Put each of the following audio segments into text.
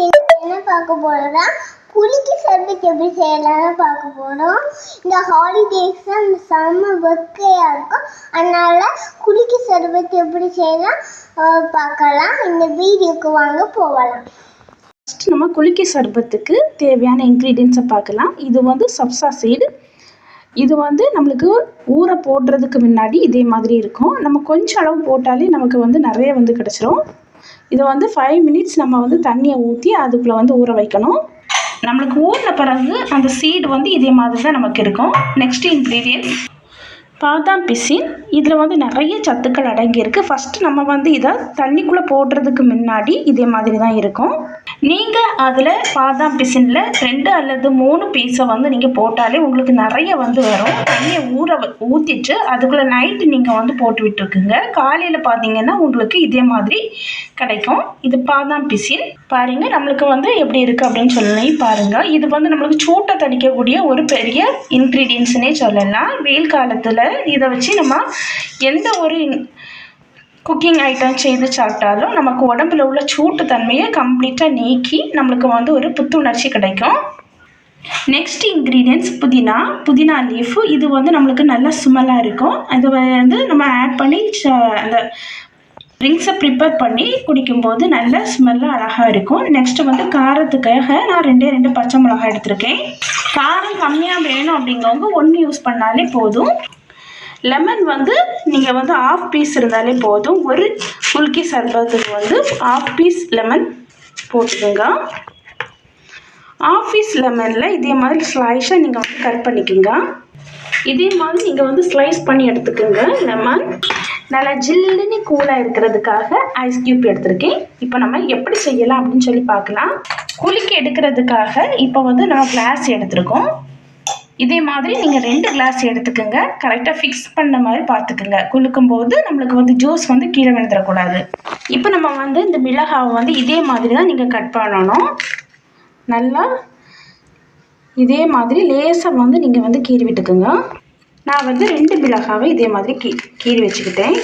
என்ன பார்க்க போறோம்னா குளிக்கு சர்பத் எப்படி செய்யலாம்னு பார்க்க போறோம். இந்த ஹாலிடேஸ் செம்ம வெக்கையா இருக்கும். அதனால குளிக்கு சர்பத் எப்படி செய்யலாம் பார்க்கலாம். இந்த வீடியோக்கு வாங்க போகலாம். ஃபஸ்ட் நம்ம குளிக்கி சர்பத்துக்கு தேவையான இன்க்ரீடியன்ஸை பார்க்கலாம். இது வந்து சப்சா சீடு இது வந்து நம்மளுக்கு ஊற போடுறதுக்கு முன்னாடி இதே மாதிரி இருக்கும். நம்ம கொஞ்சம் அளவு போட்டாலே நமக்கு வந்து நிறைய வந்து கிடச்சிரும். இதை வந்து ஃபைவ் மினிட்ஸ் நம்ம வந்து தண்ணியை ஊற்றி அதுக்குள்ளே வந்து ஊற வைக்கணும். நம்மளுக்கு ஊறின பிறகு அந்த சீடு வந்து இதே மாதிரி தான் நமக்கு இருக்கும். நெக்ஸ்ட் இன்க்ரீடியன்ஸ் பாதாம் பிசின். இதில் வந்து நிறைய சத்துக்கள் அடங்கியிருக்கு. ஃபஸ்ட்டு நம்ம வந்து இதை தண்ணிக்குள்ளே போடுறதுக்கு முன்னாடி இதே மாதிரி தான் இருக்கும். நீங்கள் அதில் பாதாம் பிசினில் ரெண்டு அல்லது மூணு பீஸை வந்து நீங்கள் போட்டாலே உங்களுக்கு நிறைய வந்து வரும். தண்ணியை ஊற வ- ஊற்றிட்டு அதுக்குள்ளே நைட்டு நீங்கள் வந்து போட்டு விட்டுருக்குங்க. காலையில் பார்த்தீங்கன்னா உங்களுக்கு இதே மாதிரி கிடைக்கும். இது பாதாம் பிசின். பாருங்கள் நம்மளுக்கு வந்து எப்படி இருக்குது அப்படின்னு சொல்லி பாருங்கள் இது வந்து நம்மளுக்கு சூட்டை தணிக்கக்கூடிய ஒரு பெரிய இன்க்ரீடியன்ஸ்னே சொல்லலாம். வெயில் காலத்தில் இதை வச்சு நம்ம எந்த ஒரு குக்கிங் ஐட்டம் செய்து சாப்பிட்டாலும் நமக்கு உடம்புல உள்ள சூட்டு தன்மையை கம்ப்ளீட்டாக நீக்கி நம்மளுக்கு வந்து ஒரு புத்துணர்ச்சி கிடைக்கும். நெக்ஸ்ட் இன்க்ரீடியன்ஸ் புதினா. புதினா லீஃபு இது வந்து நம்மளுக்கு நல்ல ஸ்மெல்லாக இருக்கும். அது வந்து நம்ம ஆட் பண்ணி ச- அந்த ட்ரிங்க்ஸை ப்ரிப்பேர் பண்ணி குடிக்கும்போது நல்ல ஸ்மெல்லாக அழகாக இருக்கும். நெக்ஸ்ட்டு வந்து காரத்துக்காக நான் ரெண்டே ரெண்டு பச்சை மிளகாய் எடுத்திருக்கேன். காரம் கம்மியாக வேணும் அப்படிங்கிறவங்க ஒன்று யூஸ் பண்ணாலே போதும். லெமன் வந்து நீங்கள் வந்து ஆஃப் பீஸ் இருந்தாலே போதும். ஒரு குல்கி சர்பத்துக்கு வந்து ஆஃப் பீஸ் லெமன் போட்டுக்கோங்க. ஆஃபீஸ் லெமனில் இதே மாதிரி ஸ்லைஸாக நீங்கள் வந்து கட் பண்ணிக்கோங்க. இதே மாதிரி நீங்கள் வந்து ஸ்லைஸ் பண்ணி எடுத்துக்கோங்க லெமன் நல்லா ஜில்லுன்னு கூலாக இருக்கிறதுக்காக ஐஸ் க்யூப் எடுத்திருக்கேன். இப்போ நம்ம எப்படி செய்யலாம் அப்படின்னு சொல்லி பார்க்கலாம். குளிக்க எடுக்கிறதுக்காக இப்போ வந்து நம்ம கிளாஸ் எடுத்திருக்கோம். இதே மாதிரி நீங்கள் ரெண்டு கிளாஸ் எடுத்துக்கோங்க. கரெக்டாக ஃபிக்ஸ் பண்ண மாதிரி பார்த்துக்குங்க. குலுக்கும் போது நம்மளுக்கு வந்து ஜூஸ் வந்து கீழே விழுந்துடக்கூடாது. இப்போ நம்ம வந்து இந்த மிளகாவை வந்து இதே மாதிரி தான் நீங்கள் கட் பண்ணணும். நல்லா இதே மாதிரி லேசாக வந்து நீங்கள் வந்து கீறி விட்டுக்குங்க. நான் வந்து ரெண்டு மிளகாவை இதே மாதிரி கீ கீறி வச்சுக்கிட்டேன்.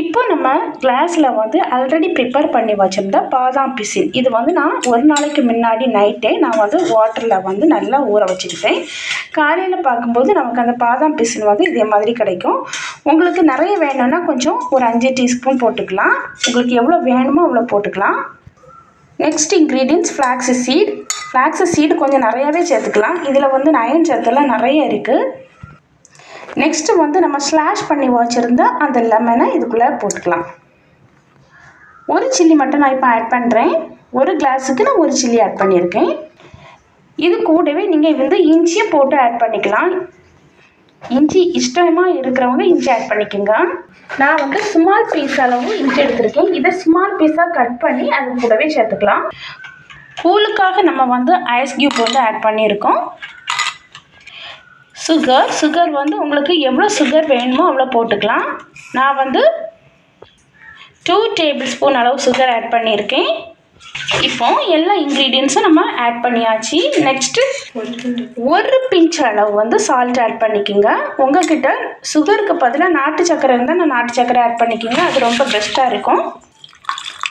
இப்போ நம்ம கிளாஸில் வந்து ஆல்ரெடி ப்ரிப்பேர் பண்ணி வச்சுருந்த பாதாம் பிசின். இது வந்து நான் ஒரு நாளைக்கு முன்னாடி நைட்டே நான் வந்து வாட்டரில் வந்து நல்லா ஊற வச்சுக்கிட்டேன் காலையில் பார்க்கும்போது நமக்கு அந்த பாதாம் பிசின் வந்து இதே மாதிரி கிடைக்கும். உங்களுக்கு நிறைய வேணும்னா கொஞ்சம் ஒரு அஞ்சு டீஸ்பூன் போட்டுக்கலாம். உங்களுக்கு எவ்வளோ வேணுமோ அவ்வளோ போட்டுக்கலாம். Next ingredients flax seed flax seed கொஞ்சம் நிறையாவே சேர்த்துக்கலாம். இதில் வந்து நயன் சத்தெல்லாம் நிறைய இருக்குது நெக்ஸ்ட்டு வந்து நம்ம ஸ்லாஷ் பண்ணி வச்சுருந்த அந்த லெமனை இதுக்குள்ளே போட்டுக்கலாம். ஒரு சில்லி மட்டும் நான் இப்போ ஆட் பண்ணுறேன் ஒரு கிளாஸுக்கு நான் ஒரு சில்லி ஆட் பண்ணியிருக்கேன். இது கூடவே நீங்கள் வந்து இஞ்சியை போட்டு ஆட் பண்ணிக்கலாம். இஞ்சி இஷ்டமாக இருக்கிறவங்க இஞ்சி ஆட் பண்ணிக்கோங்க. நான் வந்து ஸ்மால் பீஸ் அளவு இஞ்சி எடுத்திருக்கேன். இதை ஸ்மால் பீஸாக கட் பண்ணி அது கூடவே சேர்த்துக்கலாம். கூலுக்காக நம்ம வந்து ஐஸ் கியூப் வந்து ஆட் பண்ணியிருக்கோம். சுகர் சுகர் வந்து உங்களுக்கு எவ்வளோ சுகர் வேணுமோ அவ்வளோ போட்டுக்கலாம். நான் வந்து டூ டேபிள் ஸ்பூன் அளவு சுகர் ஆட் பண்ணியிருக்கேன். இப்போ எல்லா இன்க்ரீடியன்ஸும் நம்ம ஆட் பண்ணியாச்சு. நெக்ஸ்ட்டு ஒரு பிஞ்ச் அளவு வந்து சால்ட் ஆட் பண்ணிக்கோங்க. உங்ககிட்ட சுகருக்கு பதிலாக நாட்டு சக்கரை இருந்தால் நான் நாட்டு சக்கரை ஆட் பண்ணிக்கோங்க. அது ரொம்ப பெஸ்ட்டாக இருக்கும்.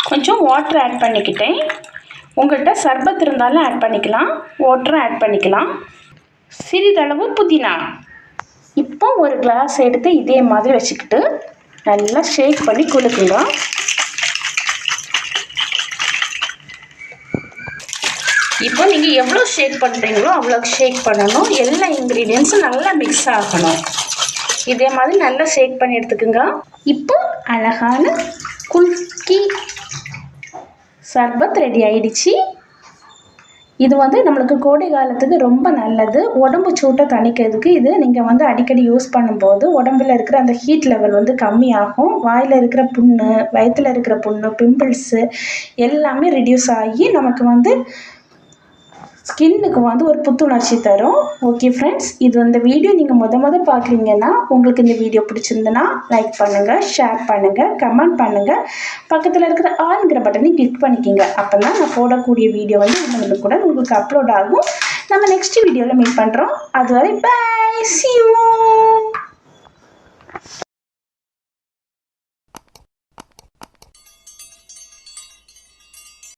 கொஞ்சம் வாட்டர் ஆட் பண்ணிக்கிட்டேன். உங்கள்கிட்ட சர்பத் இருந்தாலும் ஆட் பண்ணிக்கலாம். வாட்டரும் ஆட் பண்ணிக்கலாம். சிறிதளவு புதினா. இப்போ ஒரு கிளாஸ் எடுத்து இதே மாதிரி வச்சுக்கிட்டு நல்லா ஷேக் பண்ணி குலுக்குங்க இப்போ நீங்கள் எவ்வளோ ஷேக் பண்ணுறீங்களோ அவ்வளோ ஷேக் பண்ணணும். எல்லா இன்க்ரீடியன்ஸும் நல்லா மிக்ஸ் ஆகணும். இதே மாதிரி நல்லா ஷேக் பண்ணி எடுத்துக்கோங்க. இப்போ அழகான குல்கி சர்பத் ரெடி ஆயிடுச்சு. இது வந்து நம்மளுக்கு கோடை காலத்துக்கு ரொம்ப நல்லது. உடம்பு சூட்டை தணிக்கிறதுக்கு இது நீங்கள் வந்து அடிக்கடி யூஸ் பண்ணும்போது உடம்புல இருக்கிற அந்த ஹீட் லெவல் வந்து கம்மியாகும். வாயில் இருக்கிற புண்ணு வயிற்றில் இருக்கிற புண்ணு பிம்பிள்ஸு எல்லாமே ரிடியூஸ் ஆகி நமக்கு வந்து ஸ்கின்னுக்கு வந்து ஒரு புத்துணர்ச்சி தரும். ஓகே ஃப்ரெண்ட்ஸ் இது இந்த வீடியோ நீங்கள் முத முத பார்க்குறீங்கன்னா உங்களுக்கு இந்த வீடியோ பிடிச்சிருந்துன்னா லைக் பண்ணுங்கள் ஷேர் பண்ணுங்கள் கமெண்ட் பண்ணுங்கள் பக்கத்தில் இருக்கிற ஆளுங்கிற பட்டனை கிளிக் பண்ணிக்கோங்க. அப்போ தான் நான் போடக்கூடிய வீடியோ வந்து உங்களுக்கு கூட உங்களுக்கு அப்லோட் ஆகும். நம்ம நெக்ஸ்ட் வீடியோவில் மீட் பண்ணுறோம் அதுவரை பை சி யூ